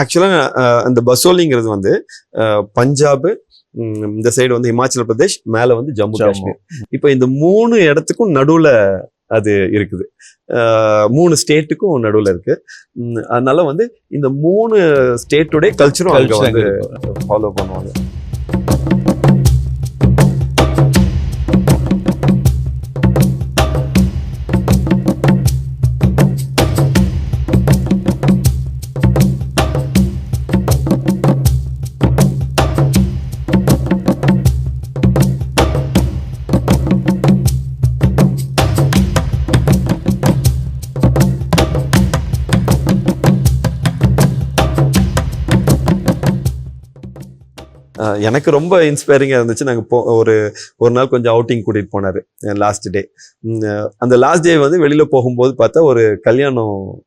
ஆக்சுவலாக அந்த பசோலிங்கிறது வந்து பஞ்சாப் இந்த சைடு வந்து இமாச்சல பிரதேஷ் மேல வந்து ஜம்மு. காஷ்மீர் இப்போ இந்த மூணு இடத்துக்கும் நடுவுல அது இருக்குது மூணு ஸ்டேட்டுக்கும் நடுவுல இருக்கு அதனால வந்து இந்த மூணு ஸ்டேட்டுடைய கல்ச்சரும் அங்க வந்து. ஃபாலோ பண்ணுவாங்க எனக்கு ரொம்ப இன்ஸ்பைரிங்காக இருந்துச்சு. நாங்கள் போ ஒரு ஒரு நாள் கொஞ்சம் அவுட்டிங் கூட்டிகிட்டு போனார் லாஸ்ட் டே அந்த லாஸ்ட் டே வந்து வெளியில் போகும்போது பார்த்தா ஒரு கல்யாணம்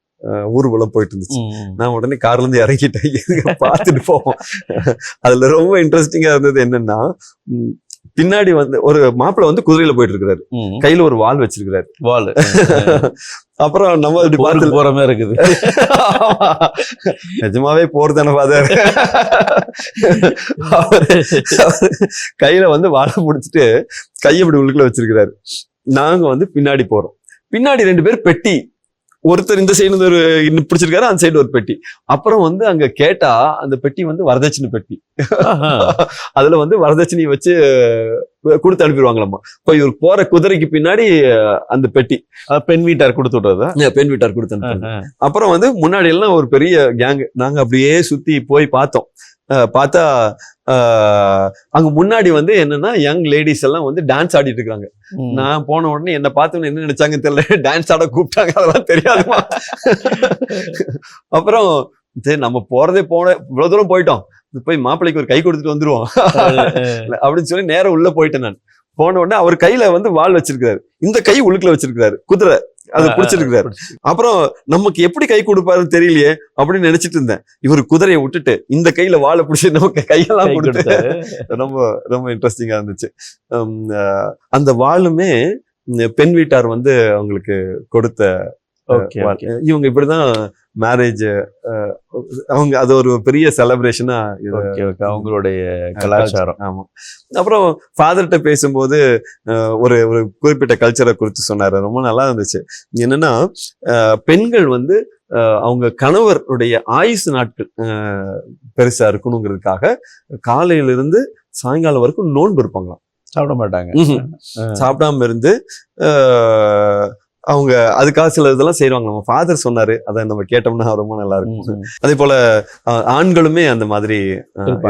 ஊர்வலம் போயிட்டு இருந்துச்சு. நான் உடனே கார்ல இருந்து இறங்கிட்டேன். பார்த்துட்டு போவோம். அதுல ரொம்ப இன்ட்ரெஸ்டிங்கா இருந்தது என்னன்னா பின்னாடி வந்து ஒரு மாப்பிள்ளை வந்து குதிரையில போயிட்டு இருக்கிறாரு. கையில ஒரு வாள் வச்சிருக்கிறாரு. வால். அப்புறம் நம்ம இப்படி பார்த்து போற மாதிரி இருக்குது. நிஜமாவே போர் தானே ஃபாதர் கையில வந்து வாழை முடிச்சிட்டு கையை இப்படி உள்ளுக்குள்ள வச்சிருக்கிறாரு. நாங்க வந்து பின்னாடி போறோம். பின்னாடி ரெண்டு பேர் பெட்டி ஒருத்தர் இந்த சைடு ஒரு இன்னும் பிடிச்சிருக்காரு அந்த சைடு ஒரு பெட்டி அப்புறம் வந்து அங்க கேட்டா அந்த பெட்டி வந்து வரதட்சணை பெட்டி. அதுல வந்து வரதட்சணை வச்சு கொடுத்து அனுப்பிடுவாங்களாமா இப்போ இவர் போற குதிரைக்கு பின்னாடி அந்த பெட்டி. பெண் வீட்டார் கொடுத்து விடுறதா? பெண் வீட்டார் கொடுத்து அனுப்புறாங்க. அப்புறம் வந்து முன்னாடி எல்லாம் ஒரு பெரிய கேங் நாங்க அப்படியே சுத்தி போய் பார்த்தோம். பார்த்தா அங்க முன்னாடி வந்து என்னன்னா யங் லேடிஸ் எல்லாம் வந்து டான்ஸ் ஆடிட்டு இருக்காங்க. நான் போன உடனே என்ன பார்த்து என்ன நினைச்சாங்க தெரியல. டான்ஸ் ஆட கூப்பிட்டாங்க அதெல்லாம் தெரியாதுமா அப்புறம் சரி நம்ம போறதே போன இவ்வளவு தூரம் போயிட்டோம். போய் மாப்பிள்ளைக்கு ஒரு கை கொடுத்துட்டு வந்துருவோம். அப்படின்னு சொல்லி நேரா உள்ள போயிட்டேன் நான். போன உடனே அவர் கையில வந்து வாள் வச்சிருக்காரு இந்த கை உள்ளுக்குள்ள வச்சிருக்காரு குதிரை. அதை பிடிச்சிருக்காரு அப்புறம் நமக்கு எப்படி கை கொடுப்பாருன்னு தெரியலையே அப்படின்னு நினைச்சிட்டு இருந்தேன். இவர் குதிரையை விட்டுட்டு இந்த கையில வாழை பிடிச்சி நமக்கு கையெல்லாம் கொடுத்து. ரொம்ப ரொம்ப இன்ட்ரெஸ்டிங்கா இருந்துச்சு. அந்த வாளுமே பெண் வீட்டார் வந்து அவங்களுக்கு கொடுத்த. இவங்க இப்படிதான் மேரேஜ் அவங்க அது ஒரு பெரிய செலிப்ரேஷனா. அவங்களுடைய கலாச்சாரம். ஆமா. அப்புறம் ஃபாதர்கிட்ட பேசும்போது ஒரு ஒரு குறிப்பிட்ட கல்ச்சரை குறித்து சொன்னாரு. ரொம்ப நல்லா இருந்துச்சு. என்னன்னா பெண்கள் வந்து அவங்க கணவருடைய ஆயுசு நாட்கள் பெருசா இருக்கணுங்கிறதுக்காக காலையில இருந்து சாயங்காலம் வரைக்கும் நோன்பு இருப்பாங்களாம். சாப்பிட மாட்டாங்க. சாப்பிடாம இருந்து அவங்க அதுக்காக சில இதெல்லாம் செய்வாங்க. நம்ம ஃபாதர் சொன்னாரு. அதை நம்ம கேட்டோம்னா ரொம்ப நல்லா இருக்கும். அதே போல ஆண்களுமே அந்த மாதிரி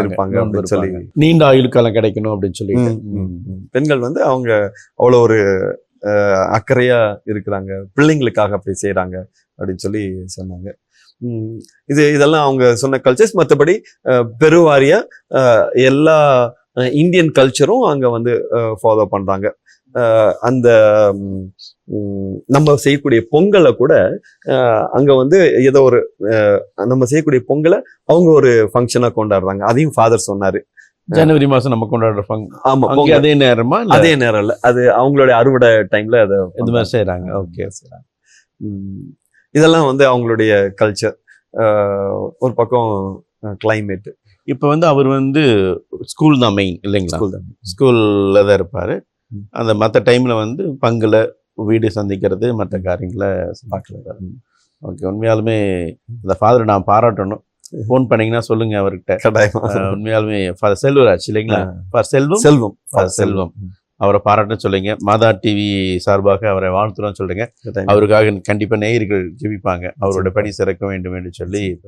இருப்பாங்க. அப்படின்னு சொல்லி. நீண்ட ஆயுள்காலம் கிடைக்கணும் அப்படின்னு சொல்லி. பெண்கள் வந்து அவங்க அவ்வளோ ஒரு அக்கறையா இருக்கிறாங்க. பிள்ளைங்களுக்காக அப்படி செய்றாங்க அப்படின்னு சொல்லி சொன்னாங்க. இது இதெல்லாம் அவங்க சொன்ன கல்ச்சர்ஸ் மற்றபடி பெருவாரியா எல்லா இந்தியன் கல்ச்சரும் அங்க வந்து ஃபாலோ பண்றாங்க. அஹ், அந்த நம்ம செய்யக்கூடிய பொங்கலை கூட அங்க வந்து ஏதோ ஒரு நம்ம செய்யக்கூடிய பொங்கலை அவங்க ஒரு ஃபங்க்ஷனா கொண்டாடுறாங்க. அதையும் ஃபாதர் சொன்னாரு. ஜனவரி மாசம் நம்ம கொண்டாடுற fun- ஆமா அதே நேரமா அதே நேரம் இல்ல. அது அவங்களுடைய அறுவடை டைம்ல அதை இது மாதிரி செய்யறாங்க ஓகே. ம். இதெல்லாம் வந்து அவங்களுடைய கல்ச்சர் ஒரு பக்கம் கிளைமேட் இப்போ வந்து அவர் வந்து ஸ்கூல் தான் மெயின் இல்லைங்களா? ஸ்கூல் தான் ஸ்கூல்ல தான் இருப்பாரு. அந்த மற்ற டைம்ல வந்து பங்குல வீடு சந்திக்கிறது மற்ற காரியங்களை பார்க்கலாம் ஓகே உண்மையாலுமே அந்த ஃபாதர் நான் பாராட்டணும். ஃபோன் பண்ணீங்கன்னா சொல்லுங்க அவர்கிட்ட. உண்மையாலுமே ஃபாதர் செல்வராஜ் இல்லைங்களா? ஃபார் செல்வம் செல்வம். ஃபார் செல்வம். அவரை பாராட்டணும் சொல்லுங்க. மாதா டிவி சார்பாக அவரை வாழ்த்துறோம் சொல்லுங்க. அவருக்காக கண்டிப்பா நேயர்கள் ஜெபிப்பாங்க. அவரோட பணி சிறக்க வேண்டும் என்று சொல்லி.